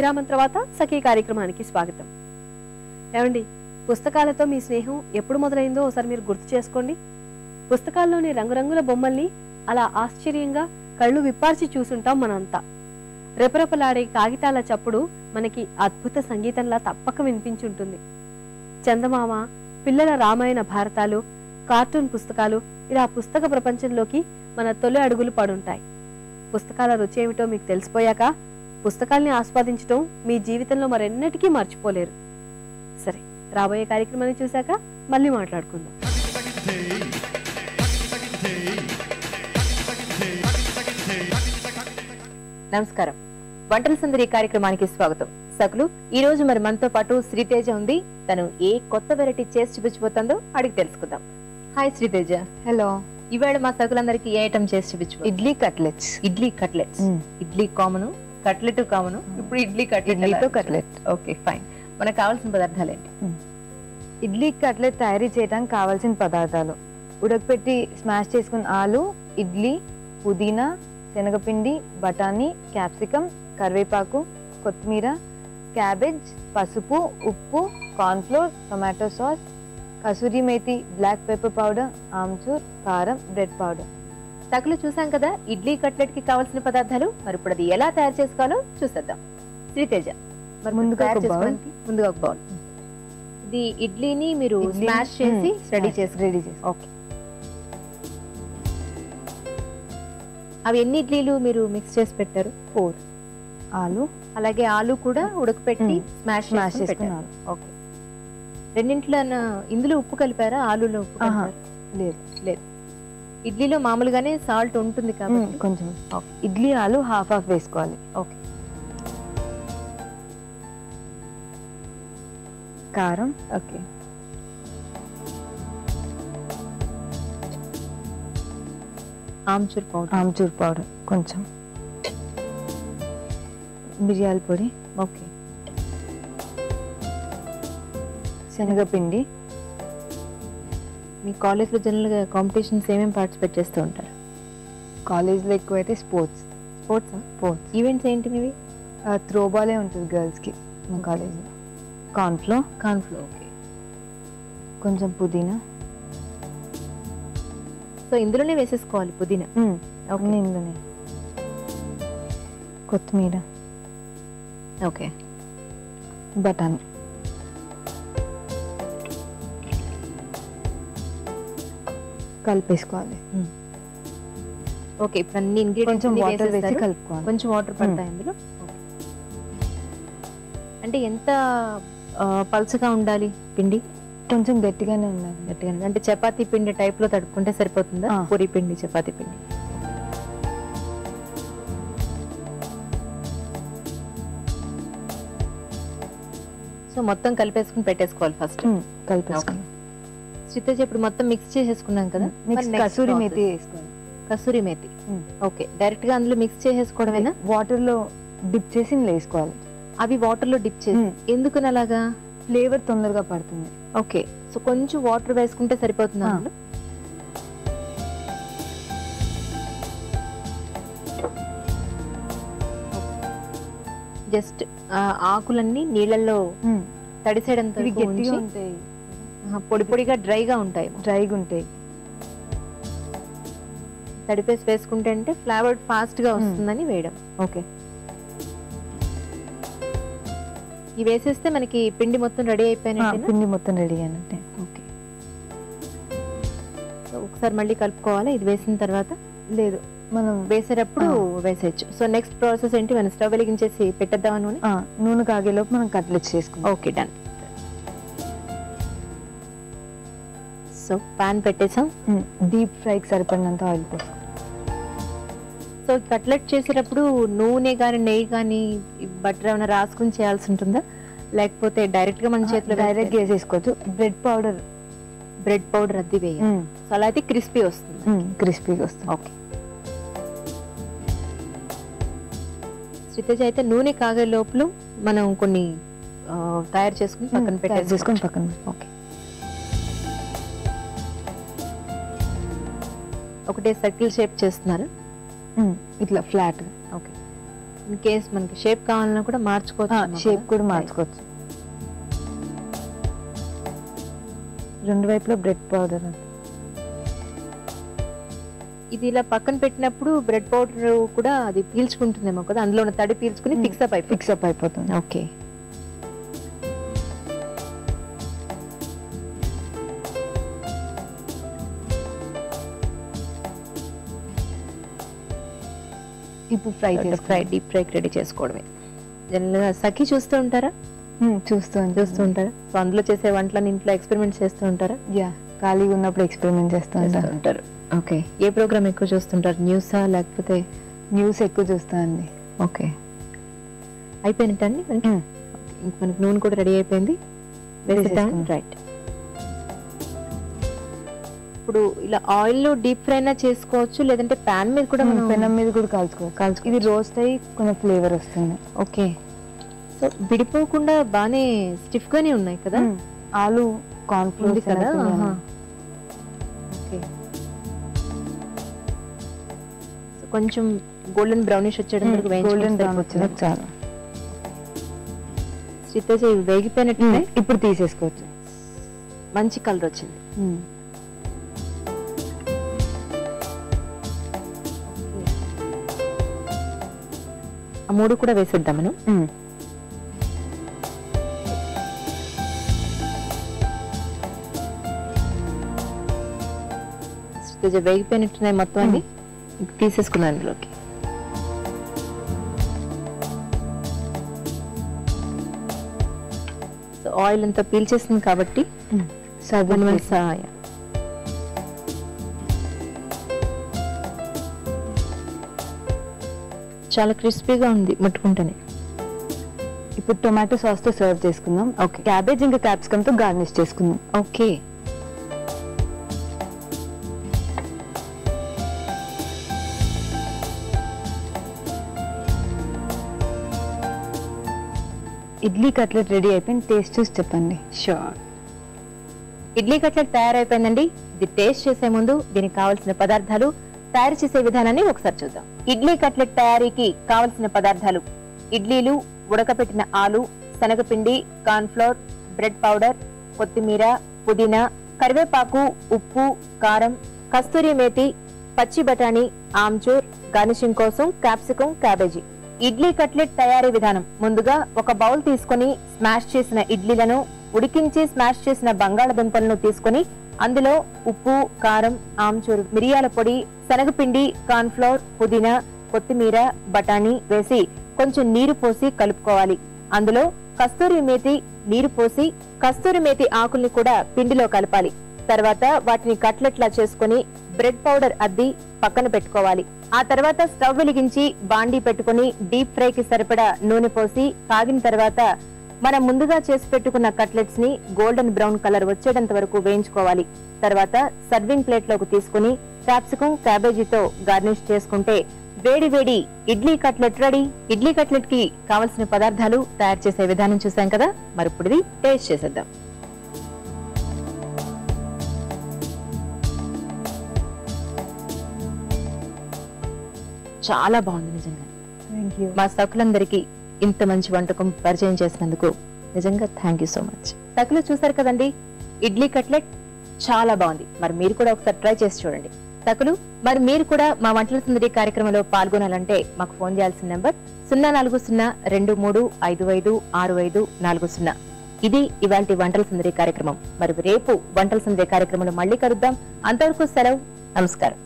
విరామం తర్వాత సఖీ కార్యక్రమానికి స్వాగతం. ఏమండి పుస్తకాలతో మీ స్నేహం ఎప్పుడు మొదలైందో ఒకసారి మీరు గుర్తు చేసుకోండి. పుస్తకాల్లోని రంగురంగుల బొమ్మల్ని అలా ఆశ్చర్యంగా కళ్ళు విప్పార్చి చూసుంటాం మనంతా. రెపరెపలాడే కాగితాల చప్పుడు మనకి అద్భుత సంగీతంలా తప్పక వినిపించుంటుంది. చందమామ పిల్లల రామాయణ భారతాలు కార్టూన్ పుస్తకాలు ఇలా పుస్తక ప్రపంచంలోకి మన తొలి అడుగులు పడుంటాయి. పుస్తకాల రుచి ఏమిటో మీకు తెలిసిపోయాక పుస్తకాల్ని ఆస్వాదించడం మీ జీవితంలో మరెన్నటికీ మర్చిపోలేరు. సరే రాబోయే కార్యక్రమాన్ని చూశాక మళ్ళీ మాట్లాడుకుందాం. నమస్కారం. వంటల సందడి కార్యక్రమానికి స్వాగతం. సకులు ఈ రోజు మరి మనతో పాటు శ్రీతేజ ఉంది. తను ఏ కొత్త వెరైటీ చేసి చూపించబోతుందో అడిగి తెలుసుకుందాం. హాయ్ శ్రీతేజ. హలో. ఇవాళ మా సకులందరికి ఏ ఐటమ్ చేసి చూపించు idli cutlets. Idli cutlets. Idli common cutlet common. ఇప్పుడు ఇడ్లీ ఇడ్లీతో కట్లెట్ కట్లెట్. Okay fine. మనకు కావాల్సిన పదార్థాలు ఏంటి ఇడ్లీ కట్లెట్ తయారీ చేయడానికి కావాల్సిన పదార్థాలు. ఉడకపెట్టి స్మాష్ చేసుకున్న ఆలు ఇడ్లీ పుదీనా శనగపిండి బఠానీ క్యాప్సికమ్ కరివేపాకు కొత్తిమీర క్యాబేజ్ పసుపు ఉప్పు cornflour tomato sauce kasuri methi black pepper powder amchur కారం బ్రెడ్ పౌడర్. సకులు చూసాం కదా ఇడ్లీ కట్లెట్కి కావాల్సిన పదార్థాలు మరి ఇప్పుడు అది ఎలా తయారు చేసుకోవాలో చూసేద్దాం. శ్రీతేజ మరి ముందుగా ఒక బౌల్. ఇది ఇడ్లీని మీరు స్మాష్ చేసి రెడీ చేసి రెడీ చేసి. ఓకే. అవి ఎన్ని ఇడ్లీలు మీరు మిక్స్ చేసి పెట్టారు? ఫోర్. ఆలు. అలాగే ఆలు కూడా ఉడకపెట్టి. స్మాష్ స్మాష్ చేసుకుని చేసుకున్న పెట్టారు. ఆలు. ఓకే. రెండింటిలో ఇందులో ఉప్పు కలిపారా? ఆలులో ఉప్పు లేదు. లేదు. ఇడ్లీలో మామూలుగానే సాల్ట్ ఉంటుంది కాబట్టి కొంచెం. ఇడ్లీ ఆలు హాఫ్ హాఫ్ వేసుకోవాలి. ఓకే. కారం. Okay. Amchur powder. Amchur powder కొంచెం. మిరియాల పొడి. ఓకే. శనగపిండి. మీ కాలేజ్లో జనరల్గా కాంపిటీషన్స్ ఏమేమి పార్టిసిపేట్ చేస్తూ ఉంటారు? కాలేజ్లో ఎక్కువైతే స్పోర్ట్స్. స్పోర్ట్స్? స్పోర్ట్స్. ఈవెంట్స్ ఏంటి మీవి? త్రో బాలే ఉంటుంది గర్ల్స్కి మా కాలేజ్లో. Cornflour cornflour okay. కొంచెం పుదీనా. సో ఇందులోనే వేసేసుకోవాలి పుదీనా? ఓకే. ఇందులోనే. కొత్తిమీర. ఓకే. బఠానీ. కలిపేసుకోవాలి. ఓకే ఇప్పుడు అన్ని ఇంగ్రీడియంట్స్ కొంచెం వాటర్ వేసి కలుపుకోవాలి. కొంచెం వాటర్ పడతాయి అందులో అంటే ఎంత పల్చగా ఉండాలి పిండి? కొంచెం గట్టిగానే ఉండాలి. గట్టిగా అంటే చపాతీ పిండి టైప్లో తడుపుకుంటే సరిపోతుందా. పూరి పిండి చపాతీ పిండి. సో మొత్తం కలిపేసుకుని పెట్టేసుకోవాలి ఫస్ట్ కలిపేసుకోవాలి. శ్రీతేజ ఇప్పుడు మొత్తం మిక్స్ చేసేసుకున్నాం కదా? కసూరి. మేతి కసూరి మేతి. ఓకే. డైరెక్ట్గా అందులో మిక్స్ చేసేసుకోవడమేనా? వాటర్లో డిప్ చేసి వేసుకోవాలి. అవి వాటర్లో డిప్ చేసి. ఎందుకని అలాగా? ఫ్లేవర్ తొందరగా పడుతుంది. ఓకే. సో కొంచెం వాటర్ వేసుకుంటే సరిపోతుంది. అందులో? జస్ట్ ఆకులన్నీ నీళ్ళల్లో తడిసేయడంతో గట్టిగా ఉంటాయి. పొడి పొడిగా డ్రైగా ఉంటాయి. డ్రైగా ఉంటాయి. తడిపేసి వేసుకుంటే అంటే ఫ్లేవర్ ఫాస్ట్గా వస్తుందని వేయడం. ఓకే. ఇవి వేసేస్తే మనకి పిండి మొత్తం రెడీ అయిపోయినట్టు పిండి మొత్తం రెడీ అయినట్టే. ఓకే. ఒకసారి మళ్ళీ కలుపుకోవాలా? ఇది వేసిన తర్వాత? లేదు మనం వేసేటప్పుడు వేసేయచ్చు. సో నెక్స్ట్ ప్రాసెస్ ఏంటి? మనం స్టవ్ వెలిగించేసి పెట్టేద్దామా నూనె? కాగేలోపు మనం కట్లెట్స్ చేసుకుందాం. Okay done. సో పాన్ పెట్టేసాం. డీప్ ఫ్రైకి సరిపడినంత ఆయిల్ పోసుకో సో కట్లెట్ చేసేటప్పుడు నూనె కానీ నెయ్యి కానీ బటర్ ఏమైనా రాసుకుని చేయాల్సి ఉంటుందా? లేకపోతే డైరెక్ట్గా మన చేతిలో డైరెక్ట్ వేసేసుకోవచ్చు. బ్రెడ్ పౌడర్ బ్రెడ్ పౌడర్ అద్ది వేయాలి. సో అలా అయితే క్రిస్పీ వస్తుంది. క్రిస్పీగా వస్తుంది. ఓకే శ్రీతేజ అయితే నూనె కాగే లోపల మనం కొన్ని తయారు చేసుకుని పక్కన పెట్టేసుకొని చేసుకొని పక్కన. ఓకే ఒకటే సర్కిల్ షేప్ చేస్తున్నారు. ఇట్లా ఫ్లాట్ ఓకే ఇన్ కేస్ మనకి షేప్ కావాలన్నా కూడా మార్చుకోవచ్చు షేప్ కూడా మార్చుకోవచ్చు. రెండు వైపులో బ్రెడ్ పౌడర్ ఇది ఇలా పక్కన పెట్టినప్పుడు బ్రెడ్ పౌడర్ కూడా అది పీల్చుకుంటుందేమో కదా అందులో ఉన్న తడి పీల్చుకుని Hmm. ఫిక్స్ అప్ అయిపోయి ఫిక్స్ అప్ అయిపోతుంది. ఓకే ఇప్పుడు fry fry deep fry ready చేసుకోవడమే. జనరల్గా సఖి చూస్తూ ఉంటారా? చూస్తూ చూస్తూ ఉంటారా. సో అందులో చేసే వంటలను ఇంట్లో ఎక్స్పెరిమెంట్ చేస్తూ ఉంటారా? యా ఖాళీగా ఉన్నప్పుడు ఎక్స్పెరిమెంట్ చేస్తూ చేస్తూ ఉంటారు. ఓకే. ఏ ప్రోగ్రామ్ ఎక్కువ చూస్తుంటారు? న్యూసా లేకపోతే? న్యూస్ ఎక్కువ చూస్తానండి ఓకే. అయిపోయినట్టండి మనకి నూనె కూడా రెడీ అయిపోయింది. రైట్ ఇప్పుడు ఇలా ఆయిల్లో డీప్ ఫ్రై అయినా చేసుకోవచ్చు లేదంటే పాన్ మీద కూడా మనం పెనం మీద కూడా కాల్చుకోవచ్చు కాల్చుకో ఇది రోస్ట్ అయ్యి కొంచెం ఫ్లేవర్ వస్తుంది. ఓకే. సో విడిపోకుండా బానే స్టిఫ్ గానే ఉన్నాయి కదా. ఆలు ఫ్లోర్ కదా. ఓకే. సో కొంచెం గోల్డెన్ బ్రౌనిష్ వచ్చేయడం గోల్డెన్ బ్రౌన్ సరిపోతుంది. చాలు. శ్రీతేజ ఇవి వేగిపోయినట్టు ఇప్పుడు తీసేసుకోవచ్చు. మంచి కలర్ వచ్చింది. ఆ మూడు కూడా వేసేద్దాం మనం. మ్మ్. శ్రీతేజ వేగిపోయినట్టున్నాయి మొత్తం ఇంక తీసేసుకున్నాను అందులోకి సో ఆయిల్ అంతా పీల్చేసింది కాబట్టి సగం వన్ చాలా క్రిస్పీగా ఉంది ముట్టుకుంటేనే. ఇప్పుడు టొమాటో సాస్తో సర్వ్ చేసుకుందాం. ఓకే. క్యాబేజ్ ఇంకా క్యాప్సికమ్తో గార్నిష్ చేసుకుందాం. ఓకే. ఇడ్లీ కట్లెట్ రెడీ అయిపోయింది. టేస్ట్ చూసి చెప్పండి. షూర్. ఇడ్లీ కట్లెట్ తయారైపోయిందండి. ఇది టేస్ట్ చేసే ముందు దీనికి కావాల్సిన పదార్థాలు తయారు చేసే విధానాన్ని ఒకసారి చూద్దాం. ఇడ్లీ కట్లెట్ తయారీకి కావలసిన పదార్థాలు ఇడ్లీలు ఉడకపెట్టిన ఆలు శనగపిండి కార్న్ఫ్లోర్ బ్రెడ్ పౌడర్ కొత్తిమీర పుదీనా కరివేపాకు ఉప్పు కారం కస్తూరి మేతి పచ్చి బఠానీ ఆమ్చూర్ గార్నిషింగ్ కోసం క్యాప్సికం క్యాబేజీ. ఇడ్లీ కట్లెట్ తయారీ విధానం. ముందుగా ఒక బౌల్ తీసుకొని స్మాష్ చేసిన ఇడ్లీలను ఉడికించి స్మాష్ చేసిన బంగాళదుంపలను తీసుకొని అందులో ఉప్పు కారం ఆమ్చూరు మిరియాల పొడి శనగపిండి కార్న్ఫ్లోర్ పుదీనా కొత్తిమీర బఠానీ వేసి కొంచెం నీరు పోసి కలుపుకోవాలి. అందులో కస్తూరి మేతి నీరు పోసి కస్తూరి మేతి ఆకుల్ని కూడా పిండిలో కలపాలి. తర్వాత వాటిని కట్లెట్లా చేసుకొని బ్రెడ్ పౌడర్ అద్ది పక్కన పెట్టుకోవాలి. ఆ తర్వాత స్టవ్ వెలిగించి బాండీ పెట్టుకుని డీప్ ఫ్రై కి సరిపడా నూనె పోసి కాగిన తర్వాత మనం ముందుగా చేసి పెట్టుకున్న కట్లెట్స్ని గోల్డెన్ బ్రౌన్ కలర్ వచ్చేటంత వరకు వేయించుకోవాలి. తర్వాత సర్వింగ్ ప్లేట్లోకి తీసుకుని క్యాప్సికం క్యాబేజీతో గార్నిష్ చేసుకుంటే వేడి వేడి ఇడ్లీ కట్లెట్ రెడీ. ఇడ్లీ కట్లెట్కి కావలసిన పదార్థాలు తయారు చేసే విధానం చూసాం కదా? మరి ఇప్పుడు ఇది టేస్ట్ చేసేద్దాం. చాలా బాగుంది నిజంగా. మా సకులందరికీ ఇంత మంచి వంటకం పరిచయం చేసినందుకు నిజంగా థ్యాంక్ యూ సో మచ్ తకులు చూసారు కదండి? ఇడ్లీ కట్లెట్ చాలా బాగుంది. మరి మీరు కూడా ఒకసారి ట్రై చేసి చూడండి. సకులు మరి మీరు కూడా మా వంటల సుందరి కార్యక్రమంలో పాల్గొనాలంటే మాకు ఫోన్ చేయాల్సిన నెంబర్ సున్నా నాలుగు సున్నా రెండు మూడు ఐదు ఐదు ఆరు ఐదు నాలుగు సున్నా. ఇది ఇవాళ వంటల సుందరి కార్యక్రమం. మరి రేపు వంటల సుందరి కార్యక్రమంలో మళ్ళీ కలుద్దాం. అంతవరకు సెలవు. నమస్కారం.